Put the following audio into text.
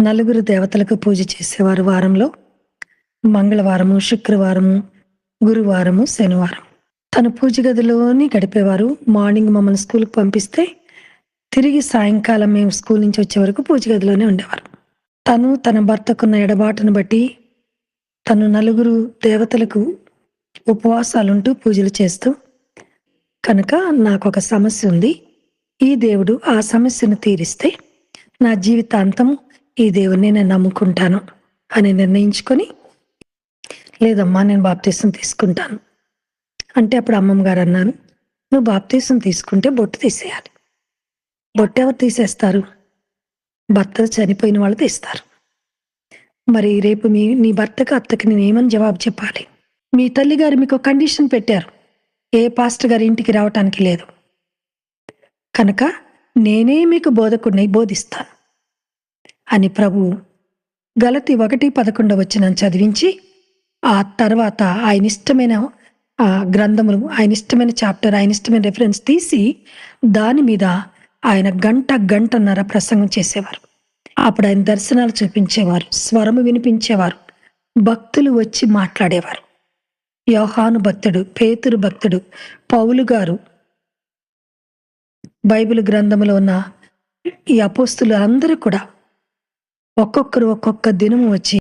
నలుగురు దేవతలకు పూజ చేసేవారు వారంలో మంగళవారము శుక్రవారము గురువారము శనివారం. తను పూజ గదిలోని గడిపేవారు. మార్నింగ్ మమ్మల్ని స్కూల్కి పంపిస్తే తిరిగి సాయంకాలం మేము స్కూల్ నుంచి వచ్చే వరకు పూజ గదిలోనే ఉండేవారు. తను తన భర్తకున్న ఎడబాటును బట్టి తను నలుగురు దేవతలకు ఉపవాసాలుంటూ పూజలు చేస్తూ కనుక నాకు ఒక సమస్య ఉంది. ఈ దేవుడు ఆ సమస్యను తీరిస్తే నా జీవితాంతం ఈ దేవుడిని నేను నమ్ముకుంటాను అని నిర్ణయించుకొని లేదమ్మా నేను బాప్తీసం తీసుకుంటాను. అంటే అప్పుడు అమ్మమ్మ గారు అన్నారు నువ్వు బాప్తీసం తీసుకుంటే బొట్టు తీసేయాలి. బొట్టు ఎవరు తీసేస్తారు? భర్త చనిపోయిన వాళ్ళు తీస్తారు. మరి రేపు మీ నీ భర్తకు అత్తకి నేను ఏమని జవాబు చెప్పాలి? మీ తల్లి గారు మీకు కండిషన్ పెట్టారు. ఏ పాస్టర్ గారి ఇంటికి రావటానికి లేదు. కనుక నేనే మీకు బోధకుడిని బోధిస్తాను. అని ప్రభు గలతి ఒకటి పదకొండు వచ్చిన చదివించి ఆ తర్వాత ఆయన ఇష్టమైన ఆ గ్రంథములు ఆయన ఇష్టమైన చాప్టర్ ఆయన ఇష్టమైన రెఫరెన్స్ తీసి దాని మీద ఆయన గంట గంటన్నర ప్రసంగం చేసేవారు. అప్పుడు ఆయన దర్శనాలు చూపించేవారు స్వరము వినిపించేవారు భక్తులు వచ్చి మాట్లాడేవారు. యోహాను భక్తుడు పేతురు భక్తుడు పౌలు గారు బైబిల్ గ్రంథంలో ఉన్న ఈ అపోస్తులు అందరూ కూడా ఒక్కొక్కరు ఒక్కొక్క దినము వచ్చి